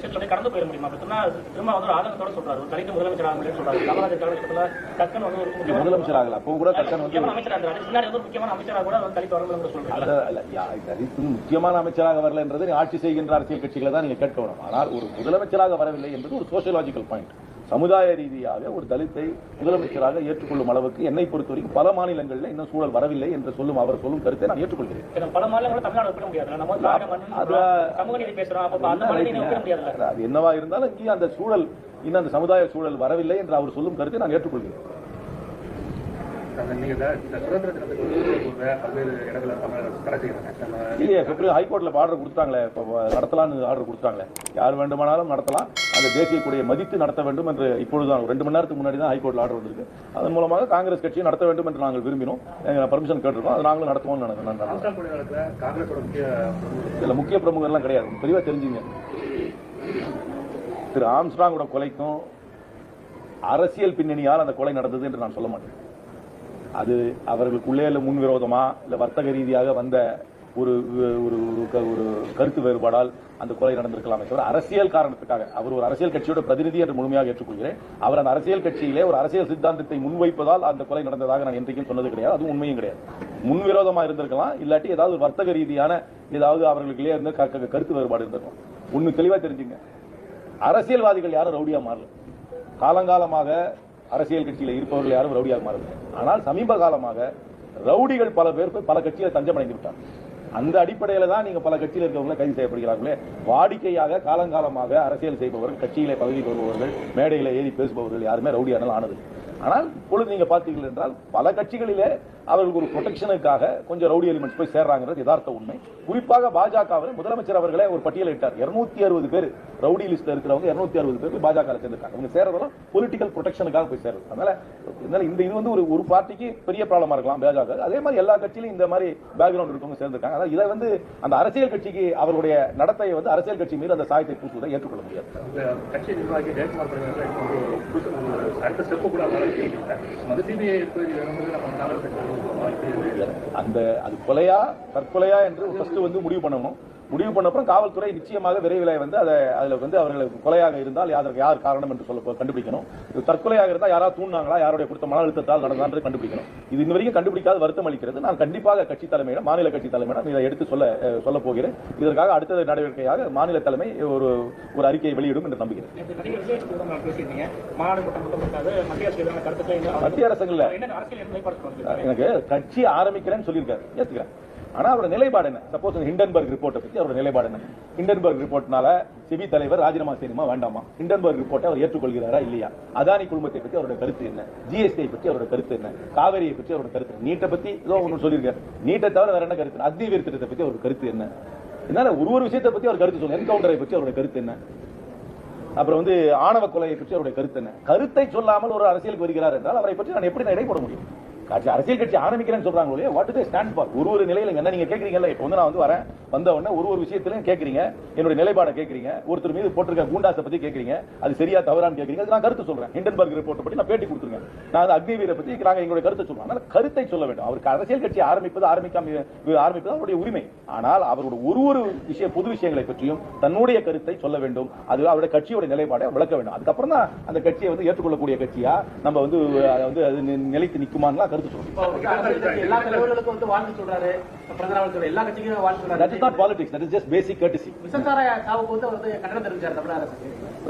விஷயத்துல கடந்து போயிட முடியுமா? அப்படி சொன்னா திரும்ப வந்து ஒரு ஆதங்கத்தோட சொல்றாரு. ஒரு தலித்து முதலமைச்சர் ஆக சொல்றாரு. காமராஜர் காலகட்டத்துல டக்குன்னு வந்து ஒரு முக்கியமான முதலமைச்சர் ஆகல. அப்போ கூட கட்டன் வந்து அமைச்சரா அதுக்கு முன்னாடி வந்து முக்கியமான அமைச்சரா கூட தலித்து வரணும் கூட சொல்றாரு. தலித்து முக்கியமான அமைச்சராக வரல என்றது ஆட்சி செய்கின்ற அரசியல் கட்சிகளை தான் நீங்க கேட்க ஆனால் ஒரு முதலமைச்சராக வரவில்லை என்பது ஒரு சோசியலாஜிக்கல் பாயிண்ட் சமுதாய ரீதியாக ஒரு தலித்தை முதலமைச்சராக ஏற்றுக்கொள்ளும் அளவுக்கு என்னை பொறுத்தவரைக்கும் பல மாநிலங்களில் இன்னும் சூழல் வரவில்லை என்று சொல்லும் அவர் சொல்லும் கருத்தை நான் ஏற்றுக்கொள்கிறேன். அது என்னவா இருந்தாலும் இங்கே அந்த சூழல் இன்னும் அந்த சமுதாய சூழல் வரவில்லை என்று அவர் சொல்லும் கருத்தை நான் ஏற்றுக்கொள்கிறேன். இல்லையே பிப்ரவரி ஹைகோர்ட்ல ஆர்டர் கொடுத்தாங்களே. நடத்தலாம்னு ஆர்டர் கொடுத்தாங்களே. யார் வேண்டுமானாலும் நடத்தலாம். அந்த தேசிய கொடியை மதித்து நடத்த வேண்டும் என்று இப்பொழுதுதான் ரெண்டு மணி நேரத்துக்கு முன்னாடி தான் ஹைகோர்ட்ல ஆர்டர் வந்திருக்கு. அதன் மூலமாக காங்கிரஸ் கட்சியை நடத்த வேண்டும் என்று நாங்கள் விரும்பினோம். பர்மிஷன் கேட்டிருக்கோம். அது நாங்களும் நடத்துவோம்னு நினைக்கிறேன். காங்கிரஸோட முக்கிய பிரமுகர்லாம் கிடையாது. தெளிவா தெரிஞ்சுங்க. திரு ஆம்ஸ்ட்ராங்கோட கொலைக்கும் அரசியல் பின்னணியால் அந்த கொலை நடந்தது என்று நான் சொல்ல மாட்டேன். அது அவர்களுக்குள்ளே இல்லை முன்விரோதமா? இல்ல வர்த்தக ரீதியாக வந்த ஒரு ஒரு ஒரு க- ஒரு கருத்து வேறுபாடால் அந்த கொலை நடந்திருக்கலாமே தவிர அரசியல் காரணத்துக்காக அவர் ஒரு அரசியல் கட்சியோட பிரதிநிதி என்று முழுமையாக ஏற்றுக்கொள்கிறேன். அவர் அந்த அரசியல் கட்சியிலே ஒரு அரசியல் சித்தாந்தத்தை முன்வைப்பதால் அந்த கொலை நடந்ததாக நான் என்றைக்கும் சொன்னது கிடையாது. அதுவும் உண்மையும் கிடையாது. முன்விரோதமா இருந்திருக்கலாம் இல்லாட்டி ஏதாவது ஒரு வர்த்தக ரீதியான ஏதாவது அவர்களுக்குள்ளே இருந்த க- க- கருத்து வேறுபாடு இருந்திருக்கும் ஒன்று தெளிவா தெரிஞ்சுங்க. அரசியல்வாதிகள் யாரும் ரவுடியா மாறல. காலங்காலமாக அரசியல் கட்சியில் இருப்பவர்கள் யாரும் ரவுடியாக மாறல ஆனால் சமீப காலமாக ரவுடிகள் பல பேர் பல கட்சியில் தஞ்சம் விட்டார் விட்டாங்க. அந்த அடிப்படையில தான் நீங்க பல கட்சியில் இருக்கிறவங்கள கைது செய்யப்படுகிறார்களே. வாடிக்கையாக காலங்காலமாக அரசியல் செய்பவர்கள் கட்சியிலே பதவி வருபவர்கள் மேடையில ஏறி பேசுபவர்கள் யாருமே ரவுடியானால் ஆனது ஆனால் இப்பொழுது நீங்க பார்த்தீர்கள் என்றால் பல கட்சிகளிலே அவர்களுக்கு ஒரு ப்ரொடெக்ஷனுக்காக கொஞ்சம் ரவுடி எலிமெண்ட்ஸ் போய் சேர்றாங்கிறது யதார்த்த உண்மை. குறிப்பாக பாஜகவில் முதலமைச்சர் அவர்களே ஒரு பட்டியலிட்டார். இருநூத்தி அறுபது பேர் ரவுடி லிஸ்ட்ல இருக்கிறவங்க இருநூத்தி அறுபது பேர் பாஜக சேர்ந்திருக்காங்க. அவங்க சேர்றதெல்லாம் பொலிட்டிக்கல் ப்ரொடெக்ஷனுக்காக போய் சேர்றது. அதனால இதனால இந்த இது வந்து ஒரு ஒரு பார்ட்டிக்கு பெரிய ப்ராப்ளமா இருக்கலாம் பாஜக. அதே மாதிரி எல்லா கட்சியிலும் இந்த மாதிரி பேக்ரவுண்ட் இருக்கவங்க சேர்ந்திருக்காங்க. அதாவது இதை வந்து அந்த அரசியல் கட்சிக்கு அவர்களுடைய நடத்தையை வந்து அரசியல் கட்சி மீது அந்த சாயத்தை பூசுவதை ஏற்றுக்கொள்ள முடியாது. அந்த அது கொலையா தற்கொலையா என்று ஃபர்ஸ்ட் வந்து முடிவு பண்ணணும். முடிவு பண்ண அப்புறம் காவல்துறை நிச்சயமாக விரைவில் வந்து அதை அதுல வந்து அவர்கள் கொலையாக இருந்தால் அதற்கு யார் காரணம் என்று சொல்ல கண்டுபிடிக்கணும். இது தற்கொலையாக இருந்தால் யாராவது தூண்டாங்களா யாருடைய கொடுத்த மன அழுத்தத்தால் நடந்தான்னு கண்டுபிடிக்கணும். இது இன்ன வரைக்கும் கண்டுபிடிக்காத வருத்தம் அளிக்கிறது. நான் கண்டிப்பாக கட்சி தலைமையிடம் மாநில கட்சி தலைமையிடம் இதை எடுத்து சொல்ல சொல்ல போகிறேன். இதற்காக அடுத்த நடவடிக்கையாக மாநில தலைமை ஒரு ஒரு அறிக்கையை வெளியிடும் என்று நம்புகிறேன். மத்திய அரசு எனக்கு கட்சி ஆரம்பிக்கிறேன்னு சொல்லியிருக்காரு. ஏத்துக்கிறேன் ஆனா அவரோட நிலைப்பாடு என்ன? சப்போஸ் ஹிண்டன்பர்க் ரிப்போர்ட்டை பத்தி அவரோட நிலைப்பாடு என்ன? ஹிண்டன்பர்க் ரிப்போர்ட்னால சிபி தலைவர் ராஜினாமா செய்யணுமா வேண்டாமா? ஹிண்டன்பர்க் ரிப்போர்ட்டை அவர் ஏற்றுக்கொள்கிறாரா இல்லையா? அதானி குழுமத்தை பத்தி அவரோட கருத்து என்ன? ஜிஎஸ்டி பத்தி அவரோட கருத்து என்ன? காவேரியை பத்தி அவரோட கருத்து நீட்டை பத்தி ஏதோ ஒன்று சொல்லியிருக்காரு. நீட்டை தவிர வேற என்ன கருத்து அக்னிவீர் திட்டத்தை பத்தி அவரோட கருத்து என்ன? இதனால ஒரு ஒரு விஷயத்தை பத்தி அவர் கருத்து சொல்லுங்க என்கவுண்டரை பத்தி அவரோட கருத்து என்ன? அப்புறம் வந்து ஆணவ கொலையை பற்றி அவருடைய கருத்து என்ன? கருத்தை சொல்லாமல் ஒரு அரசியலுக்கு வருகிறார் என்றால் அவரை பற்றி நான் எப்படி நான் இடை போட முடியும்? கட்சி அரசியல் கட்சி ஆரம்பிக்கிறேன்னு சொல்றாங்க இல்லையா வாட் ஸ்டாண்ட் ஃபார் ஒரு ஒரு நிலையில என்ன நீங்க கேக்குறீங்கல்ல? இப்போ வந்து நான் வந்து வரேன். வந்த உடனே ஒரு ஒரு விஷயத்திலையும் கேக்குறீங்க. என்னுடைய நிலைப்பாடை கேக்குறீங்க. ஒருத்தர் மீது போட்டிருக்க கூண்டாசை பத்தி கேக்குறீங்க. அது சரியா தவறான்னு கேக்குறீங்க. அது நான் கருத்து சொல்றேன். ஹிண்டன்பர்க் ரிப்போர்ட் பத்தி நான் பேட்டி கொடுத்துருங்க நான் அது அக்னிவீரை பத்தி நாங்க எங்களுடைய கருத்தை சொல்றோம். அதனால கருத்தை சொல்ல வேண்டும். அவருக்கு அரசியல் கட்சி ஆரம்பிப்பது ஆரம்பிக்காம ஆரம்பிப்பது அவருடைய உரிமை. ஆனால் அவருடைய ஒரு ஒரு விஷய பொது விஷயங்களை பற்றியும் தன்னுடைய கருத்தை சொல்ல வேண்டும். அது அவருடைய கட்சியோட நிலைப்பாடை விளக்க வேண்டும். அதுக்கப்புறம் தான் அந்த கட்சியை வந்து ஏற்றுக்கொள்ளக்கூடிய கட்சியா நம்ம வந்து அதை வந்து நிலைத்து நிக்குமான்லாம் கருத்து எல்லா தலைவர்களுக்கும் வந்து வாழ்த்து சொல்றாரு. எல்லா கட்சிக்கும் வாழ்த்து தட் சொல்றாரு is not politics that is just basic courtesy விசந்தார சாவுக்கு வந்து அவர் கண்டனம் தெரிவிச்சார் தமிழக அரசுக்கு.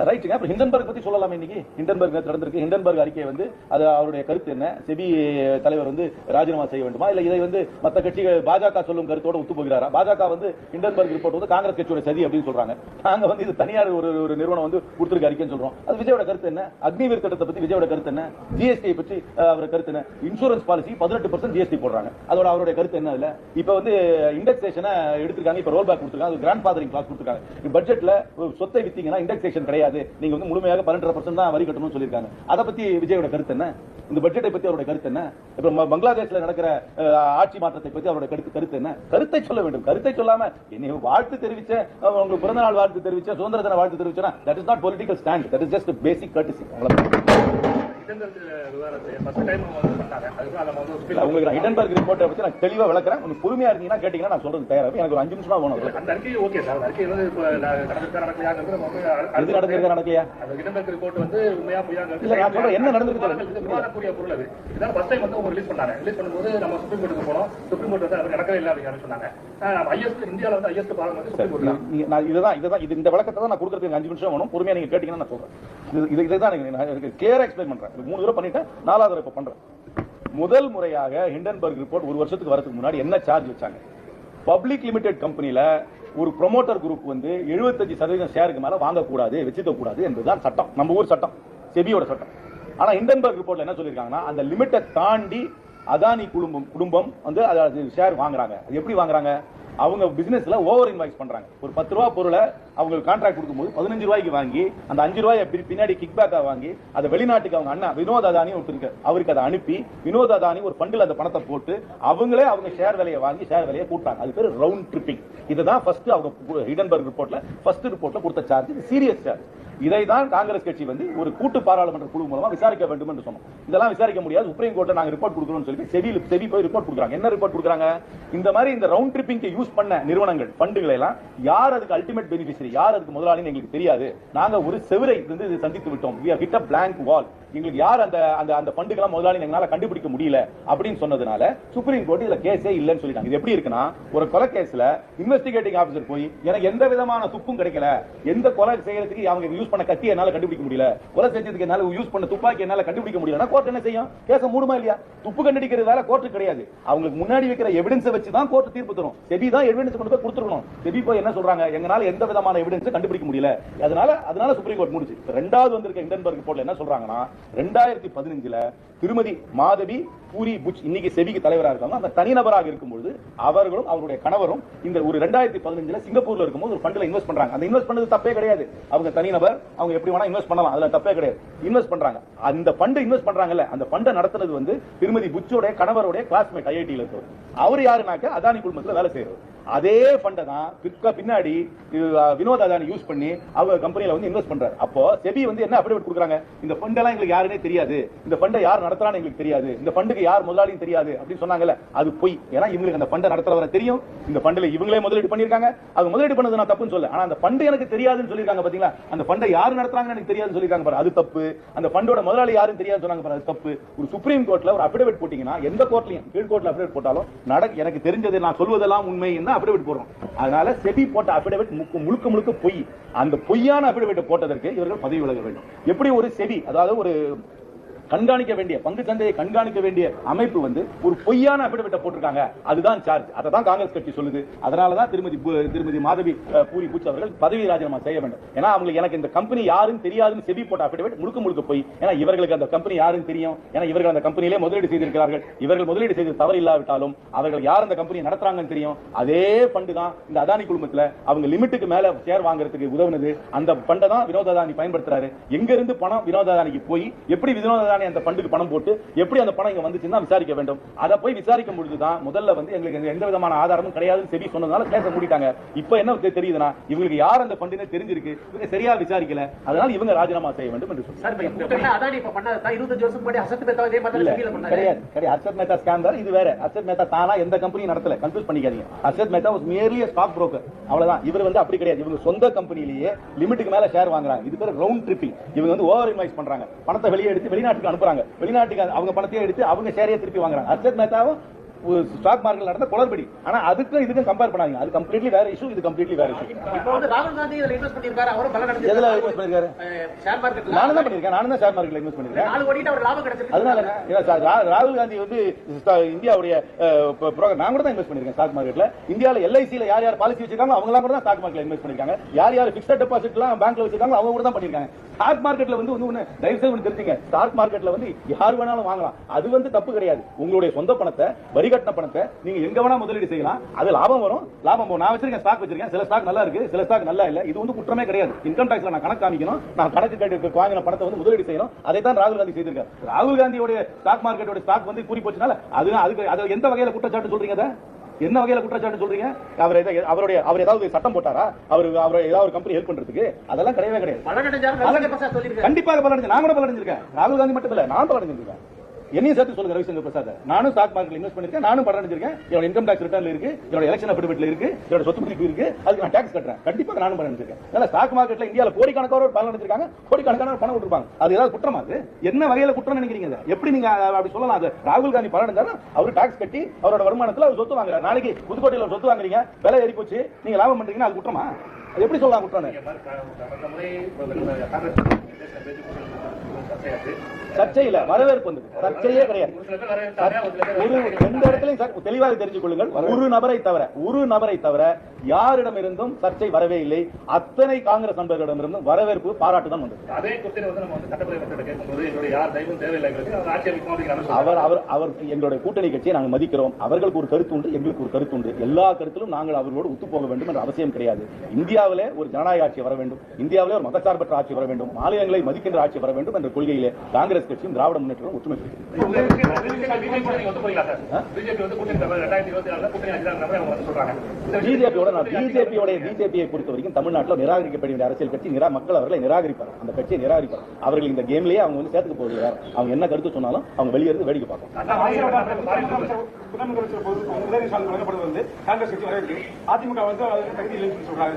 ரைட்டுங்க அப்புறம் ஹிண்டன்பர்க் பத்தி சொல்லலாமே இன்னைக்கு. ஹிண்டன்பர்க் நடந்திருக்கு. ஹிண்டன்பர்க் அறிக்கை வந்து அது அவருடைய கருத்து என்ன? செபி தலைவர் வந்து ராஜினாமா செய்ய வேண்டுமா? இல்ல இதை வந்து மத்த கட்சிகள் பாஜக சொல்லும் கருத்தோட ஒத்து போகிறாரா? பாஜக வந்து ஹிண்டன்பர்க் ரிப்போர்ட் வந்து காங்கிரஸ் கட்சியோட சதி அப்படின்னு சொல்றாங்க. நாங்க வந்து இது தனியார் ஒரு ஒரு நிறுவனம் வந்து கொடுத்துருக்க அறிக்கைன்னு சொல்றோம். அது விஜயோட கருத்து என்ன? அக்னிவீர் திட்டத்தை பத்தி விஜயோட கருத்து என்ன? ஜிஎஸ்டி பற்றி அவர் கருத்து என்ன? இன்சூரன்ஸ் பாலிசி பதினெட்டு பர்சன்ட் ஜிஎஸ்டி போடுறாங்க. அதோட அவருடைய கருத்து என்ன இல்ல இப்ப வந்து இண்டெக்ஸேஷனை எடுத்திருக்காங்க. இப்ப ரோல் பேக் கொடுத்துருக்காங்க. அது கிராண்ட் ஃபாதரிங் கிளாஸ் கொடுத்துருக்காங்க பட்ஜெட்ல சொத்தை வித்தீங்கன்னா இண்டெக்ஸேஷன் கிடையாது. நீங்க வந்து முழுமையாக பன்னெண்டரை பர்சன்ட் தான் வரி கட்டணும்னு சொல்லியிருக்காங்க. அதை பத்தி விஜயோட கருத்து என்ன? இந்த பட்ஜெட்டை பத்தி அவருடைய கருத்து என்ன? இப்ப பங்களாதேஷ்ல நடக்கிற ஆட்சி மாற்றத்தை பத்தி அவருடைய கருத்து கருத்து என்ன? கருத்தை சொல்ல வேண்டும். கருத்தை சொல்லாம என்னை வாழ்த்து தெரிவிச்ச உங்களுக்கு பிறந்த நாள் வாழ்த்து தெரிவிச்ச சுதந்திர தின வாழ்த்து தெரிவிச்சா that is not political stand that is just basic courtesy உங்களுக்கு ஹிடன்பர்க் ரிப்போர்ட்டை பத்தி நான் தெளிவா விளக்குறேன். கொஞ்சம் பொறுமையா இருந்தீங்கன்னா கேட்டீங்கன்னா நான் சொல்றது தயாரா இருக்கு. எனக்கு ஒரு அஞ்சு நிமிஷம் அந்த அறிக்கை ஓகே சார் அறிக்கை வந்து இப்போ நடந்திருக்கா நடக்கலையாங்கிறது நம்ம வந்து எது நடந்திருக்கா நடக்கலையா? அந்த ஹிண்டன்பர்க் ரிப்போர்ட் வந்து உண்மையா பொய்யாங்கிறது இல்ல, நான் சொல்றேன், என்ன நடந்திருக்கு விவாதக்கூடிய பொருள் அது. இதான் ஃபர்ஸ்ட் டைம் வந்து அவங்க ரிலீஸ் பண்ணாங்க. ரிலீஸ் பண்ணும்போது நம்ம சுப்ரீம் கோர்ட்டுக்கு போனோம். சுப்ரீம் கோர்ட் வந்து அது நடக்கவே இல்லை அப்படின்னு சொன்னாங்க. ஐஎஸ்ட் இந்தியாவில் வந்து ஐஎஸ்ட் வந்து நீ- நான் இதுதான் இதுதான் இது இந்த விளக்கத்தை தான் நான் கொடுக்கறதுக்கு அஞ்சு நிமிஷம் வேணும். பொறுமையா நீங்க கேட்டீங்கன்னா நான் சொல்றேன். இது இது இதுதான் எனக்கு கிளியரா எக்ஸ்பிளைன் பண்றேன். மூணு தடவை பண்ணிட்டேன் நாலாவது தடவை இப்ப பண்றேன். முதல் முறையாக ஹிண்டன்பர்க் ரிப்போர்ட் ஒரு வருஷத்துக்கு வரதுக்கு முன்னாடி என்ன சார்ஜ் வச்சாங்க? பப்ளிக் லிமிடெட் கம்பெனியில ஒரு ப்ரொமோட்டர் குரூப் வந்து 75% சதவீதம் ஷேருக்கு மேல வாங்கக்கூடாது வச்சுக்க கூடாது என்பதுதான் சட்டம். நம்ம ஊர் சட்டம் செபியோட சட்டம். ஆனா ஹிண்டன்பர்க் ரிப்போர்ட்ல என்ன சொல்லிருக்காங்கன்னா அந்த லிமிட்டை தாண்டி அதானி குடும்பம் குடும்பம் வந்து அதாவது ஷேர் வாங்குறாங்க. அது எப்படி வாங்குறாங்க? அவங்க பிசினஸ்ல ஓவர் இன்வாய்ஸ் பண்றாங்க. ஒரு பத்து ரூபா பொருளை அவங்களுக்கு கான்ட்ராக்ட் கொடுக்கும்போது பதினஞ்சு ரூபாய்க்கு வாங்கி அந்த அஞ்சு ரூபாயை பின்னாடி கிக் பேக்கா வாங்கி அதை வெளிநாட்டுக்கு அவங்க அண்ணா வினோத் அதானி ஒருத்தருக்கு அவருக்கு அதை அனுப்பி வினோத் அதானி ஒரு ஃபண்டில் அந்த பணத்தை போட்டு அவங்களே அவங்க ஷேர் விலையை வாங்கி ஷேர் விலையை கூட்டாங்க அது பேர் ரவுண்ட் ட்ரிப்பிங் இதுதான் ஃபர்ஸ்ட் அவங்க ஹிடன்பர்க் ரிப்போர்ட்ல ஃபர்ஸ்ட் ரிப்போர்ட்ல கொடுத்த சார்ஜ் இது சீரியஸ் சார்ஜ் இதை தான் காங்கிரஸ் கட்சி வந்து ஒரு கூட்டு பாராளுமன்ற குழு மூலமா விசாரிக்க வேண்டும் என்று சொன்னோம். இதெல்லாம் விசாரிக்க முடியாது. சுப்ரீம் கோர்ட்ல நாங்க ரிப்போர்ட் கொடுக்கணும்னு சொல்லி செவி செவி போய் ரிப்போர்ட் கொடுக்குறாங்க. என்ன ரிப்போர்ட் கொடுக்குறாங்க? இந்த மாதிரி இந்த ரவுண்ட் ட்ரிப்பிங் யூஸ் பண்ண நிறுவனங்கள் ஃபண்டுகளை எல்லாம் யார் அதுக்கு அல்டிமேட் பெனிஃபிஷரி யார் அதுக்கு முதலாளின்னு எங்களுக்கு தெரியாது. நாங்க ஒரு செவரை வந்து சந்தித்து விட்டோம். We have hit a blank எங்களுக்கு யார் அந்த அந்த அந்த ஃபண்டுக்கெல்லாம் முதலாளி எங்களால கண்டுபிடிக்க முடியல அப்படின்னு சொன்னதுனால சுப்ரீம் கோர்ட் இதுல கேஸே இல்லைன்னு சொல்லிட்டாங்க. இது எப்படி இருக்குன்னா ஒரு கொலை கேஸ்ல இன்வெஸ்டிகேட்டிங் ஆபீசர் போய் எனக்கு எந்த விதமான துப்பும் கிடைக்கல. எந்த கொலை செய்யறதுக்கு அவங்க யூஸ் பண்ண கத்தி என்னால கண்டுபிடிக்க முடியல. கொலை செஞ்சதுக்கு என்னால யூஸ் பண்ண துப்பாக்கி என்னால கண்டுபிடிக்க முடியலன்னா கோர்ட் என்ன செய்யும்? கேஸ மூடுமா இல்லையா? துப்பு கண்டுபிடிக்கிற வேலை கோர்ட் கிடையாது. அவங்களுக்கு முன்னாடி வைக்கிற எவிடன்ஸை வச்சு தான் கோர்ட் தீர்ப்பு தரும். செபி தான் எவிடன்ஸ் கொண்டு போய் கொடுத்துருக்கணும். செபி போய் என்ன சொல்றாங்க? எங்களால எந்த விதமான எவிடன்ஸ் கண்டுபிடிக்க முடியல. அதனால அதனால சுப்ரீம் கோர்ட் முடிச்சு. ரெண்டாவது வந்திருக்க இண்டன்பர்க் போர்ட்ல என்ன சொல்றாங்கன்னா ரெண்டாயிரத்தி பதினஞ்சுல திருமதி மாதவி பூரி புச் இன்னைக்கு செபிக்கு தலைவராக இருக்காங்க. அந்த தனிநபராக இருக்கும்போது அவர்களும் அவருடைய கணவரும் இந்த ஒரு ரெண்டாயிரத்தி பதினஞ்சுல சிங்கப்பூர்ல இருக்கும்போது ஒரு ஃபண்ட்ல இன்வெஸ்ட் பண்றாங்க. அந்த இன்வெஸ்ட் பண்ணது தப்பே கிடையாது. அவங்க தனிநபர் அவங்க எப்படி வேணா இன்வெஸ்ட் பண்ணலாம். அதுல தப்பே கிடையாது. இன்வெஸ்ட் பண்றாங்க. அந்த ஃபண்ட் இன்வெஸ்ட் பண்றாங்கல்ல அந்த ஃபண்டை நடத்துனது வந்து திருமதி புச்சோட கணவருடைய கிளாஸ்மேட் ஐஐடியில் இருக்கிறது அவர் யாருனாக்க அதானி குழுமத்துல வேலை செய்யறது அதே ஃபண்டை தான் பிற்க- பின்னாடி வினோத் அதானி யூஸ் பண்ணி அவங்க கம்பெனியில் வந்து இன்வெஸ்ட் பண்றாரு. அப்போ செபி வந்து என்ன அப்டேட் கொடுக்குறாங்க? இந்த ஃபண்டெல்லாம் எங்களுக்கு யாருனே தெரியாது. இந்த ஃபண்டை யார் நடத்துறான்னு எங்களுக்கு தெரியாது. இந்த ஃபண்டுக்கு யார் முதலாளியும் தெரியாது அப்படின்னு சொன்னாங்கல்ல அது பொய். ஏன்னா இவங்களுக்கு அந்த ஃபண்டை நடத்துறவரை தெரியும். இந்த ஃபண்டில் இவங்களே முதலீடு பண்ணியிருக்காங்க. அது முதலீடு பண்ணது நான் தப்புன்னு சொல்ல ஆனால் அந்த ஃபண்டு எனக்கு தெரியாதுன்னு சொல்லிருக்காங்க பார்த்தீங்களா அந்த ஃபண்டை யார் நடத்துறாங்கன்னு எனக்கு தெரியாதுன்னு சொல்லியிருக்காங்க பாரு. அது தப்பு. அந்த ஃபண்டோட முதலாளி யாரும் தெரியாது சொன்னாங்க பாரு. அது தப்பு. ஒரு சுப்ரீம் கோர்ட்டில் ஒரு அப்டேட் போட்டிங்கன்னா எந்த கோர்ட்லையும் கீழ் கோர்ட்டில் அப்டேட் போட்டாலும் நட எனக்கு தெரிஞ்சது நான் சொல்வதெல்லாம் உண்மை என்ன அபிடவிட் போடுறோம். அதனால செபி போட்ட அபிடவிட் முழுக்க முழுக்க பொய். அந்த பொய்யான அபிடவிட் போட்டதற்கு இவர்கள் பதவி விலக வேண்டும். எப்படி ஒரு செபி அதாவது ஒரு கண்காணிக்க வேண்டிய பங்கு சந்தையை கண்காணிக்க வேண்டிய அமைப்பு வந்து ஒரு பொய்யான அபிடவிட்ட போட்டிருக்காங்க. அதுதான் சார்ஜ் அதை தான் காங்கிரஸ் கட்சி சொல்லுது. அதனால தான் திருமதி திருமதி மாதவி பூரி பூச்சி அவர்கள் பதவி ராஜினாமா செய்ய வேண்டும். ஏன்னா அவங்களுக்கு எனக்கு இந்த கம்பெனி யாருன்னு தெரியாதுன்னு செபி போட்ட அபிடவிட் முழுக்க முழுக்க போய் ஏன்னா இவர்களுக்கு அந்த கம்பெனி யாருன்னு தெரியும். ஏன்னா இவர்கள் அந்த கம்பெனியிலே முதலீடு செய்திருக்கிறார்கள். இவர்கள் முதலீடு செய்து தவறு இல்லாவிட்டாலும் அவர்கள் யார் அந்த கம்பெனியை நடத்துறாங்கன்னு தெரியும். அதே ஃபண்டு தான் இந்த அதானி குழுமத்தில் அவங்க லிமிட்டுக்கு மேல ஷேர் வாங்குறதுக்கு உதவுனது. அந்த ஃபண்டை தான் வினோத அதானி பயன்படுத்துறாரு. எங்க இருந்து பணம் வினோத அதானிக்கு போய் எப்படி வினோத அதானி அந்த ஃபண்டுக்கு பணம் போட்டு எப்படி அந்த பணம் இங்க வந்துச்சுன்னு தான் விசாரிக்க வேண்டும். அதை போய் விசாரிக்கும் பொழுது தான் முதல்ல வந்து எங்களுக்கு எந்த- விதமான ஆதாரமும் கிடையாதுன்னு செபி சொன்னதுனால கேஸ மூடிட்டாங்க. இப்போ என்ன தெரியுதுன்னா இவங்களுக்கு யார் அந்த ஃபண்டுன்னு தெரிஞ்சிருக்கு. இவங்க சரியா விசாரிக்கல. அதனால இவங்க ராஜினாமா செய்ய வேண்டும் என்று தான் கிடையாது கிடையாது. அர்ஷத் மேத்தா ஸ்கேம் தான் இது வேற. அர்ஷத் மேத்தா தானா எந்த கம்பெனி நடத்தல. கன்ஃபியூஸ் பண்ணிக்காதீங்க. Harshad Mehta was merely stock broker அவ்வளவுதான். இவர் வந்து அப்படி கிடையாது. இவங்க சொந்த கம்பெனிலேயே லிமிட்டுக்கு மேல ஷேர் வாங்குறாங்க. இது பேர் ரவுண்ட் ட்ரிப்பிங் இவங்க வந்து ஓவர் இன்வைஸ் பண்றாங்க. பணத்தை வெளியே எடுத்து வெளிநாட்டுக்கு அனுப்புறாங்க. வெளிநாட்டுக்கு அவங்க பணத்தையே எடுத்து அவங்க ஷேரையே திருப்பி வாங்குறாங்க. ஹர்ஷத் மேத்தாவும் ஸ்டாக் மார்க்கெட் நடந்த குளறுபடி. ஆனா அதுக்கும் இதுக்கும் கம்பேர் பண்ணாதீங்க. அது கம்ப்ளீட்லி வேற இஷ்யூ இது கம்ப்ளீட்லி வேற இஷ்யூ இப்ப வந்து ராகுல் காந்தி இதுல இன்வெஸ்ட் பண்ணிருக்காரு அவரும் பலம் எதுல இன்வெஸ்ட் பண்ணிருக்காரு ஷேர் மார்க்கெட்ல நானும் தான் பண்ணிருக்கேன் நானும் தான் ஷேர் மார்க்கெட்ல இன்வெஸ்ட் பண்ணிருக்கேன் நாலு கோடி அவர் லாபம் கிடைச்சிருக்கு. அதனால ராகுல் காந்தி வந்து இந்தியாவுடைய புரோக்கர் நான் கூட தான் இன்வெஸ்ட் பண்ணிருக்கேன் ஸ்டாக் மார்க்கெட்ல இந்தியால எல்ஐசில யார் யார் பாலிசி வச்சிருக்காங்க அவங்க எல்லாம் கூட தான் ஸ்டாக் மார்க்கெட்ல இன்வெஸ்ட் பண்ணிருக்காங்க யார் யார் பிக்ஸட் டெபாசிட் எல்லாம் பேங்க்ல வச்சிருக்காங்க அவங்க கூட தான் பண்ணிருக்காங்க ஸ்டாக் மார்க்கெட்ல வந்து ஒண்ணு தயவு செய்து தெரிஞ்சுங்க. ஸ்டாக் மார்க்கெட்ல வந்து யார் வேணாலும் வாங்கலாம். அது வந்து தப்பு கிடையாது. உங்களுடைய சொந்த பணத்தை வரி கட்டின பணத்தை நீங்க எங்க வேணா முதலீடு செய்யலாம். அது லாபம் வரும். லாபம் நான் வச்சிருக்கேன் ஸ்டாக் வச்சிருக்கேன். சில ஸ்டாக் நல்லா இருக்கு. சில ஸ்டாக் நல்லா இல்ல. இது வந்து குற்றமே கிடையாது. இன்கம் டாக்ஸ்ல நான் கணக்கு காமிக்கணும். நான் கணக்கு கட்டி வாங்கின பணத்தை வந்து முதலீடு செய்யணும். அதை தான் ராகுல் காந்தி செய்திருக்காரு. ராகுல் காந்தியோட ஸ்டாக் மார்க்கெட்டோட ஸ்டாக் வந்து கூறி போச்சுனால அது அதுக்கு அது எந்த வகையில குற்றச்சாட்டு சொல்றீங்க அதை? என்ன வகையில குற்றச்சாட்டு சொல்றீங்க? அவர் அவருடைய அவர் ஏதாவது சட்டம் போட்டாரா? அவர் அவர் ஏதாவது ஒரு கம்பெனி ஹெல்ப் பண்றதுக்கு? அதெல்லாம் கிடையவே கிடையாது. கண்டிப்பாக பலனடைஞ்சு நான் கூட பலனடைஞ்சிருக்கேன். ராகுல் காந்தி மட்டும் இல்ல நான் பலனடைஞ்சிருக்கேன். என்னையும் சேர்த்து சொல்லுங்க ரவிசங்கர் பிரசாத். நானும் ஸ்டாக் மார்க்கெட்ல இன்வெஸ்ட் பண்ணிருக்கேன் நானும் பலனடைஞ்சிருக்கேன் என்னோட இன்கம் டாக்ஸ் ரிட்டர்ன்ல இருக்கு என்னோட எலெக்ஷன் அபிடவிட்ல இருக்கு என்னோட சொத்து மதிப்பு இருக்கு அதுக்கு நான் டாக்ஸ் கட்டுறேன். கண்டிப்பாக நானும் பலனடைஞ்சிருக்கேன் அதனால ஸ்டாக் மார்க்கெட்ல இந்தியாவில் கோடிக்கணக்கானோர் பலனடைஞ்சிருக்காங்க கோடிக்கணக்கான பணம் கொடுப்பாங்க. அது ஏதாவது குற்றமா அது? என்ன வகையில குற்றம் நினைக்கிறீங்க எப்படி நீங்க அப்படி சொல்லலாம் அது? ராகுல் காந்தி பலனடைஞ்சாரு அவர் டாக்ஸ் கட்டி அவரோட வருமானத்துல அவர் சொத்து வாங்குறாரு. நாளைக்கு புதுக்கோட்டையில சொத்து வாங்குறீங்க விலை ஏறி போச்சு நீங்க லாபம் பண்றீங்கன்னா அது குற்றமா? அது எப்படி சொல்லலாம் குற்றம்னு இந்த மாதிரி க- கடந்த முறை காங்கிரஸ் பேசின பேச்சு சர்ச்சையாச்சு சர்ச்சை இல்ல வரவேற்பு வந்தது சர்ச்சையே கிடையாது. ஒரு எந்த இடத்துலயும் தெளிவாக தெரிஞ்சு கொள்ளுங்கள். ஒரு நபரை தவிர ஒரு நபரை தவிர யாரிடமிருந்தும் சர்ச்சை வரவே இல்லை. அத்தனை காங்கிரஸ் நண்பர்களிடமிருந்தும் வரவேற்பு பாராட்டு தான் வந்தது. அதே வந்து வந்து அவர் அவர் அவர் எங்களுடைய கூட்டணி கட்சியை நாங்கள் மதிக்கிறோம். அவர்களுக்கு ஒரு கருத்து உண்டு எங்களுக்கு ஒரு கருத்து உண்டு. எல்லா கருத்திலும் நாங்கள் அவர்களோடு ஒத்து போக வேண்டும் என்ற அவசியம் கிடையாது. இந்தியாவிலே ஒரு ஜனநாயக ஆட்சி வர வேண்டும். இந்தியாவிலே ஒரு மதச்சார்பற்ற ஆட்சி வர வேண்டும். மாநிலங்களை மதிக்கின்ற ஆட்சி வர வேண்டும் என்ற கொள்கையிலே காங்கிரஸ் கட்சியும் திராவிட முன்னேற்றம் ஒற்றுமை பிஜேபியோட நான் பிஜேபியோட பிஜேபியை பொறுத்த வரைக்கும் தமிழ்நாட்டில் நிராகரிக்கப்பட வேண்டிய அரசியல் கட்சி நிரா மக்கள் அவர்களை நிராகரிப்பார் அந்த கட்சியை நிராகரிப்பார் அவர்கள் இந்த கேம்லயே அவங்க வந்து சேர்த்துக்க வேற அவங்க என்ன கருத்து சொன்னாலும் அவங்க வெளியேறது வேடிக்கை பார்க்கும். அதிமுக வந்து அது தகுதி இல்லைன்னு சொல்றாங்க.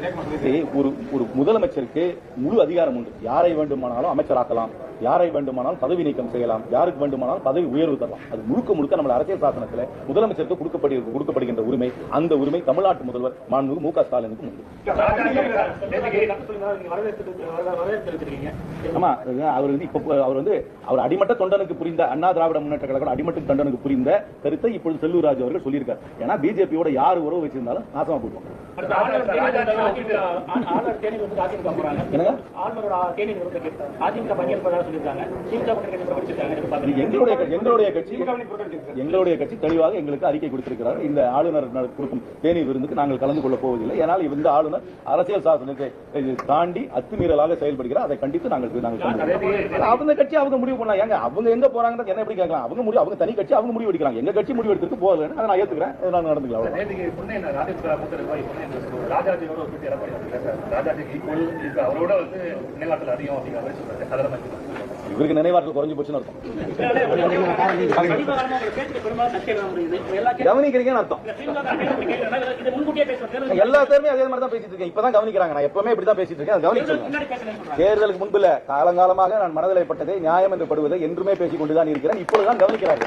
ஒரு ஒரு முதலமைச்சருக்கு முழு அதிகாரம் உண்டு. யாரை வேண்டுமானாலும் அமைச்சராக்கலாம். யாரை வேண்டுமானாலும் பதவி நீக்கம் செய்யலாம். யாருக்கு வேண்டுமானாலும் பதவி உயர்வு தரலாம். அது முழுக்க முழுக்க நம்ம அரசியல் சாசனத்தில் முதலமைச்சருக்கு கொடுக்கப்படு கொடுக்கப்படுகின்ற உரிமை அந்த உரிமை தமிழ்நாட்டு முதல்வர் மாண்புமிகு மு க ஸ்டாலினுக்கு உண்டு. ஆமா அவர் வந்து இப்ப அவர் வந்து அவர் அடிமட்ட தொண்டனுக்கு புரிந்த அண்ணா திராவிட முன்னேற்ற கழகம் அடிமட்ட தொண்டனுக்கு புரிந்த கருத்தை இப்பொழுது செல்லூர் ராஜு அவர்கள் சொல்லியிருக்கார். ஏன்னா பிஜேபியோட யார் உறவு வச்சிருந்தாலும் நாசமா போயிடுவாங்க. என்னங்க? எங்களுடைய கட்சி- எங்களுடைய கட்சி. எங்களுடைய கட்சி தெளிவாக எங்களுக்கு அறிக்கை கொடுத்திருக்கிறார். இந்த ஆளுநர் கொடுக்கும் தேநீர் விருந்துக்கு நாங்கள் கலந்து கொள்ள போவதில்லை. ஏனால் இந்த ஆளுநர் அரசியல் சாசனத்தை தாண்டி அத்துமீறலாக செயல்படுகிறார். அதை கண்டித்து நாங்கள் நாங்கள். அவங்க கட்சி அவங்க முடிவு பண்ணலாம். ஏங்க அவங்க எங்க போறாங்கன்றது என்ன எப்படி கேட்கலாம்? அவங்க முடிவு அவங்க தனி கட்சி அவங்க முடிவு எடுக்கிறாங்க. எங்க கட்சி முடிவு எடுத்துட்டு போகலன்னு அதை நான் ஏத்துக்கிறேன். நான் நடந்துக்கலாம். அவரோட வந்து நினைவாற்றல் அதிகம் அப்படிங்கிற மாதிரி சொல்றாரு. மாதிரி இவருக்கு நினைவாற்றல் குறைஞ்சு போச்சுன்னு அர்த்தம். கவனிக்கிறீங்கன்னு அர்த்தம். எல்லாத்தையுமே அதே மாதிரி தான் பேசிட்டு இருக்கேன். இப்பதான் கவனிக்கிறாங்க. நான் எப்பவுமே இப்படி தான் பேசிட்டு இருக்கேன். கவனிக்கிறேன் கவனிச்சு தேர்தலுக்கு முன்புல காலங்காலமாக நான் மனதிலைப்பட்டதை நியாயம் என்று படுவதை என்றுமே பேசிக் கொண்டுதான் இருக்கிறேன். இப்பொழுதுதான் கவனிக்கிறார்கள்.